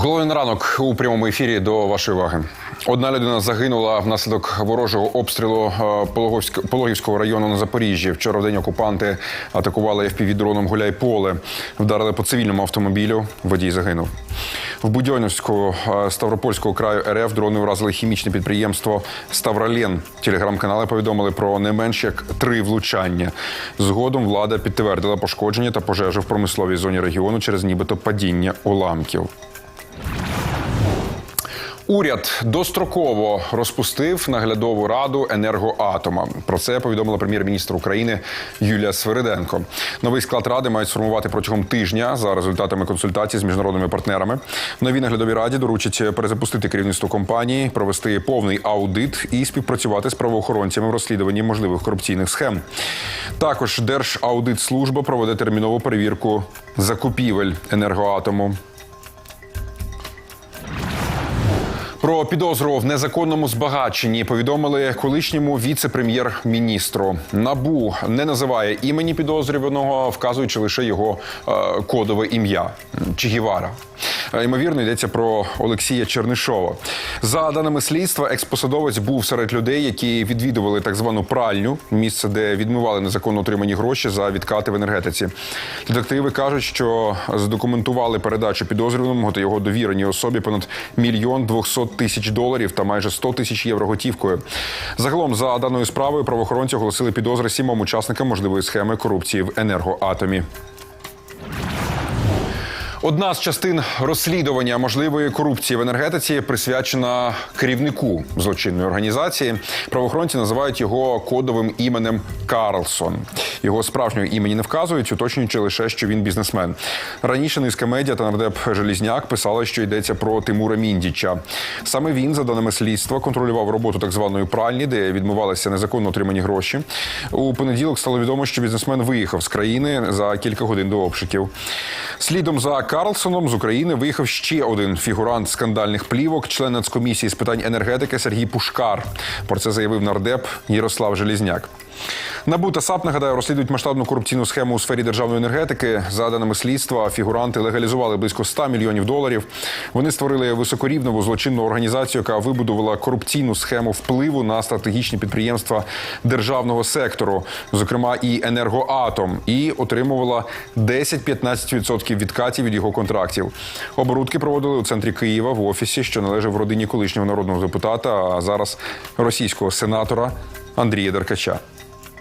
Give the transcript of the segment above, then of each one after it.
Головний ранок у прямому ефірі до вашої уваги. Одна людина загинула внаслідок ворожого обстрілу е, Пологівського району на Запоріжжі. Вчора в день окупанти атакували FPV-дроном Гуляйполе. Вдарили по цивільному автомобілю. Водій загинув. В Будьонівську е, Ставропольського краю РФ дрони вразили хімічне підприємство Ставролен. Телеграм-канали повідомили про не менш як три влучання. Згодом влада підтвердила пошкодження та пожежу в промисловій зоні регіону через нібито падіння уламків. Уряд достроково розпустив наглядову раду енергоатома. Про це повідомила прем'єр-міністр України Юлія Свириденко. Новий склад ради мають сформувати протягом тижня за результатами консультацій з міжнародними партнерами. Новій наглядовій раді доручить перезапустити керівництво компанії, провести повний аудит і співпрацювати з правоохоронцями в розслідуванні можливих корупційних схем. Також Держаудитслужба проведе термінову перевірку закупівель енергоатому. Про підозру в незаконному збагаченні повідомили колишньому віце-прем'єр-міністру. Набу не називає імені підозрюваного, вказуючи лише його е, кодове ім'я Чігівара. Е, Ймовірно, йдеться про Олексія Чернишова. За даними слідства, експосадовець був серед людей, які відвідували так звану пральню, місце, де відмивали незаконно отримані гроші за відкати в енергетиці. Детективи кажуть, що задокументували передачу підозрюваному та його довіреній особі понад мільйон двохсот тисяч доларів та майже 100 тисяч євро готівкою. Загалом, за даною справою, правоохоронці оголосили підозри сімом учасникам можливої схеми корупції в енергоатомі. Одна з частин розслідування можливої корупції в енергетиці присвячена керівнику злочинної організації. Правоохоронці називають його кодовим іменем Карлсон. Його справжнього імені не вказують, уточнюючи лише, що він бізнесмен. Раніше низка медіа та нардеп Желізняк писали, що йдеться про Тимура Міндіча. Саме він, за даними слідства, контролював роботу так званої пральні, де відмивалися незаконно отримані гроші. У понеділок стало відомо, що бізнесмен виїхав з країни за кілька годин до обшуків. Слідом за Карлсоном з України виїхав ще один фігурант скандальних плівок, член Нацкомісії з питань енергетики Сергій Пушкар. Про це заявив нардеп Ярослав Желізняк. НАБУ та САП, нагадаю, розслідують масштабну корупційну схему у сфері державної енергетики. За даними слідства, фігуранти легалізували близько 100 мільйонів доларів. Вони створили високорівневу злочинну організацію, яка вибудувала корупційну схему впливу на стратегічні підприємства державного сектору, зокрема і енергоатом, і отримувала 10-15% відкатів від його контрактів. Оборудки проводили у центрі Києва в офісі, що належав родині колишнього народного депутата, а зараз російського сенатора Андрія Деркача.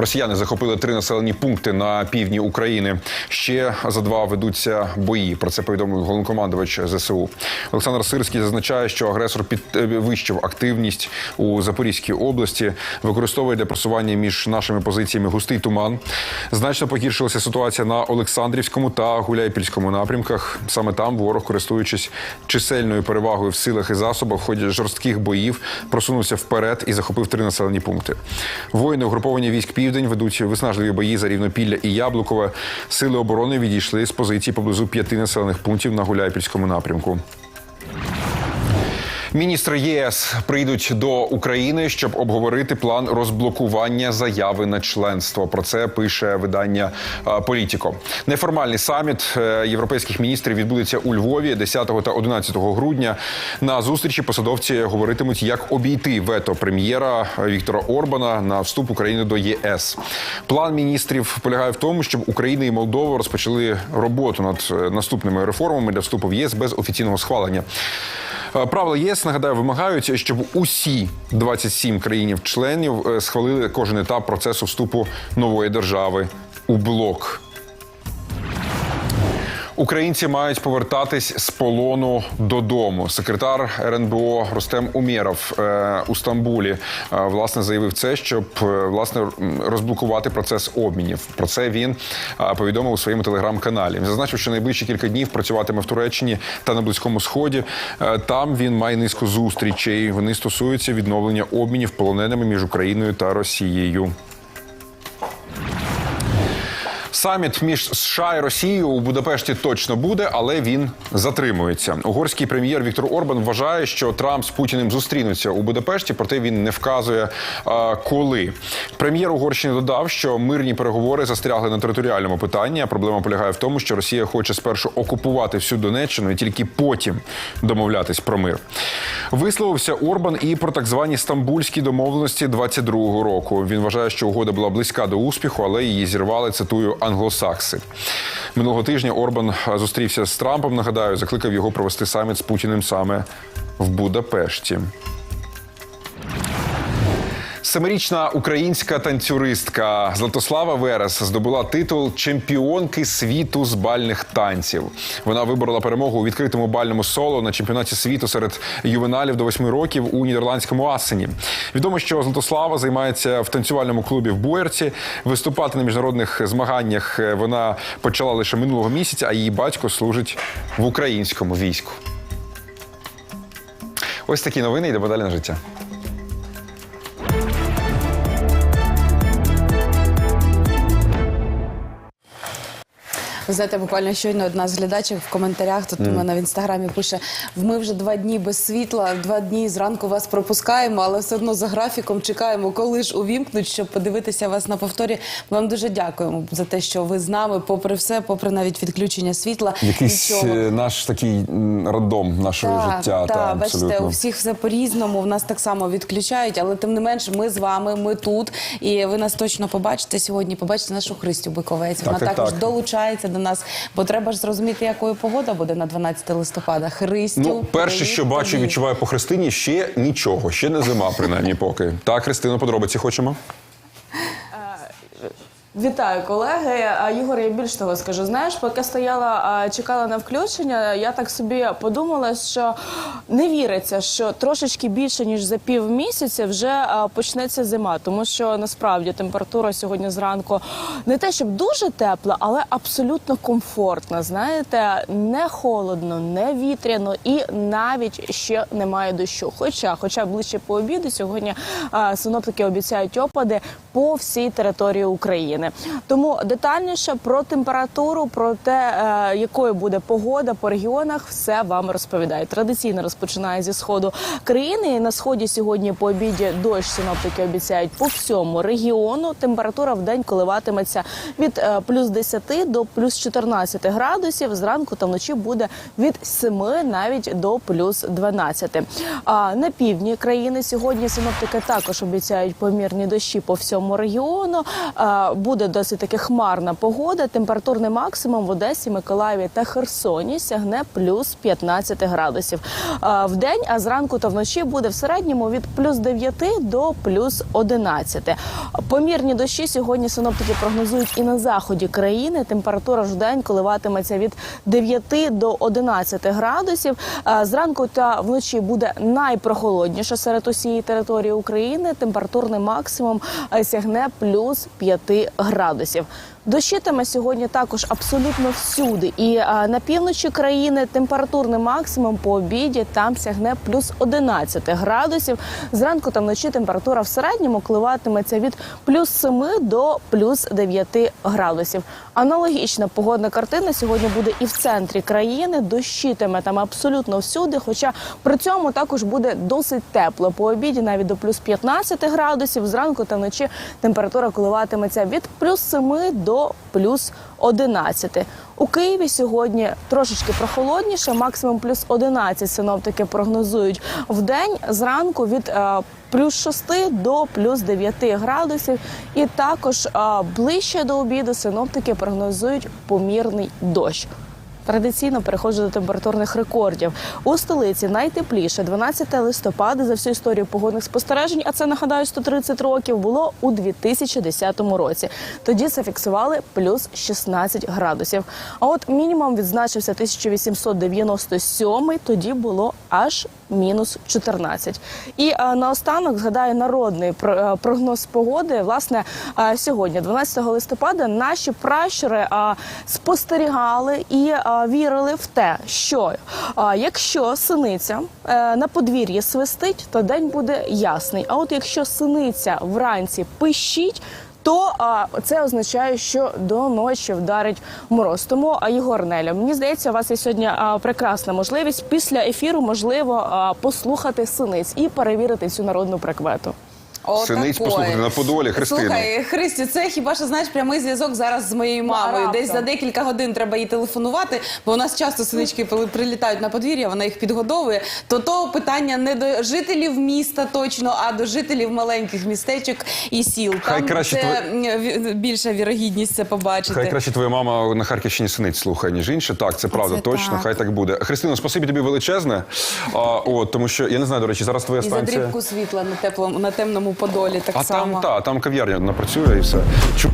Росіяни захопили три населені пункти на півдні України. Ще за два ведуться бої. Про це повідомив головнокомандувач ЗСУ. Олександр Сирський зазначає, що агресор підвищив активність у Запорізькій області, використовує для просування між нашими позиціями густий туман. Значно погіршилася ситуація на Олександрівському та Гуляйпільському напрямках. Саме там ворог, користуючись чисельною перевагою в силах і засобах, в ході жорстких боїв просунувся вперед і захопив три населені пункти. Воїни угруповання військ Південь ведуть виснажливі бої за рівнопілля і Яблукове. Сили оборони відійшли з позицій поблизу п'яти населених пунктів на Гуляйпільському напрямку. Міністри ЄС прийдуть до України, щоб обговорити план розблокування заяви на членство. Про це пише видання е, Політіко. Неформальний саміт е, європейських міністрів відбудеться у Львові 10 та 11 грудня. На зустрічі посадовці говоритимуть, як обійти вето прем'єра Віктора Орбана на вступ України до ЄС. План міністрів полягає в тому, щоб Україна і Молдова розпочали роботу над е, наступними реформами для вступу в ЄС без офіційного схвалення. Е, Правила ЄС нагадаю вимагають, щоб усі 27 країнів-членів е, схвалили кожен етап процесу вступу нової держави у блок. Українці мають повертатись з полону додому. Секретар РНБО Ростем Умєров е, у Стамбулі е, власне заявив це, щоб е, власне розблокувати процес обмінів. Про це він повідомив у своєму телеграм-каналі. Зазначив, що найближчі кілька днів працюватиме в Туреччині та на близькому сході. Там він має низку зустрічей. Вони стосуються відновлення обмінів полоненими між Україною та Росією. Саміт між США і Росією у Будапешті точно буде, але він затримується. Угорський прем'єр Віктор Орбан вважає, що Трамп з Путіним зустрінуться у Будапешті, проте він не вказує коли. Прем'єр Угорщини додав, що мирні переговори застрягли на територіальному питанні. Проблема полягає в тому, що Росія хоче спершу окупувати всю Донеччину і тільки потім домовлятись про мир. Висловився Орбан і про так звані стамбульські домовленості 22-го року. Він вважає, що угода була близька до успіху, але її зірвали. Цитую англосакси. Минулого тижня Орбан зустрівся з Трампом. Нагадаю, закликав його провести саміт з Путіним саме в Будапешті. Семирічна українська танцюристка Златослава Верес здобула титул чемпіонки світу з бальних танців. Вона виборола перемогу у відкритому бальному соло на чемпіонаті світу серед ювеналів до восьми років у нідерландському Асені. Відомо, що Златослава займається в танцювальному клубі в Буерці. Виступати на міжнародних змаганнях е, вона почала лише минулого місяця, а її батько служить в українському війську. Ось такі новини. Йдемо далі на життя. Ви знаєте, буквально щойно одна з глядачок в коментарях тут у мене в інстаграмі пише: ми вже два дні без світла, два дні зранку вас пропускаємо, але все одно за графіком чекаємо, коли ж увімкнуть, щоб подивитися вас на повторі. Ми вам дуже дякуємо за те, що ви з нами, попри все, попри навіть відключення світла. Якийсь нічого. е, наш такий роддом нашого Так, життя. так, та, бачите, абсолютно. у всіх все по-різному. В нас так само відключають, але тим не менш, ми з вами, ми тут. І ви нас точно побачите сьогодні. Побачите нашу Христю Биковець. Вона Так, так, також так. долучається до нас, бо треба ж зрозуміти, якою погода буде на 12 листопада. Христю, Ну, перше, привіт що бачу, тобі. відчуваю по Христині, ще нічого, ще не зима, принаймні поки. Так, христину подробиці хочемо. Вітаю, колеги. А, Ігор, я більш того скажу. Знаєш, поки стояла, чекала на включення, я так собі подумала, що не віриться, що трошечки більше ніж за пів місяця вже почнеться зима, тому що насправді температура сьогодні зранку не те, щоб дуже тепла, але абсолютно комфортна. Знаєте, не холодно, не вітряно і навіть ще немає дощу. Хоча, хоча ближче по обіду сьогодні синоптики обіцяють опади по всій території України. Тому детальніше про температуру, про те, е, якою буде погода по регіонах, все вам розповідаю. Традиційно розпочинає зі сходу країни. На сході сьогодні по обіді дощ синоптики обіцяють по всьому регіону. Температура в день коливатиметься від е, плюс 10 до плюс 14 градусів. Зранку та вночі буде від 7 навіть до плюс 12. А на півдні країни сьогодні синоптики також обіцяють помірні дощі по всьому регіону. Буде досить таки хмарна погода. Температурний максимум в Одесі, Миколаєві та Херсоні сягне плюс 15 градусів. В день, а зранку та вночі буде в середньому від плюс 9 до плюс 11. Помірні дощі сьогодні синоптики прогнозують і на заході країни. Температура ж день коливатиметься від 9 до 11 градусів. Зранку та вночі буде найпрохолодніше серед усієї території України. Температурний максимум сягне плюс 5 градусів. Дощитиме сьогодні також абсолютно всюди. І а, на півночі країни температурний максимум по обіді там сягне плюс 11 градусів. Зранку та вночі температура в середньому коливатиметься від плюс 7 до плюс 9 градусів. Аналогічна погодна картина сьогодні буде і в центрі країни. Дощитиме там абсолютно всюди. Хоча при цьому також буде досить тепло. По обіді навіть до плюс 15 градусів. Зранку та вночі температура коливатиметься від плюс 7 до плюс 11. У Києві сьогодні трошечки прохолодніше, максимум плюс 11 синоптики прогнозують в день зранку від е, плюс 6 до плюс 9 градусів. І також е, ближче до обіду синоптики прогнозують помірний дощ. Традиційно переходжу до температурних рекордів. У столиці найтепліше 12 листопада за всю історію погодних спостережень, а це нагадаю 130 років, було у 2010 році. Тоді зафіксували плюс 16 градусів. А от мінімум відзначився 1897, тоді було аж мінус 14. І наостанок згадаю народний е, прогноз погоди. Власне, сьогодні, 12 листопада, наші пращури спостерігали і вірили в те, що якщо синиця е, на подвір'ї свистить, то день буде ясний. А от якщо синиця вранці пищить. То а, це означає, що до ночі вдарить мороз. Тому а, Ігор Неля, мені здається, у вас є сьогодні а, прекрасна можливість після ефіру, можливо, а, послухати синиць і перевірити цю народну прикмету. О, Синиць такої. послухати на Подолі, Христину. Слухай, Христю, це хіба що знаєш прямий зв'язок зараз з моєю мамою. раптом. Десь за декілька годин треба їй телефонувати, бо у нас часто синички прилітають на подвір'я, вона їх підгодовує. То то питання не до жителів міста точно, а до жителів маленьких містечок і сіл. Хай Там краще це м, ві- більша вірогідність це побачити. Хай краще твоя мама на Харківщині синиць слухає, ніж інше. Так, це правда, Це точно. так. Хай так буде. Христино, спасибі тобі величезне. А, от, тому що я не знаю, до речі, зараз твоя І за станція. дрібку світла на теплому на темному подолі так А само. там та там кав'ярня працює і все. Чу-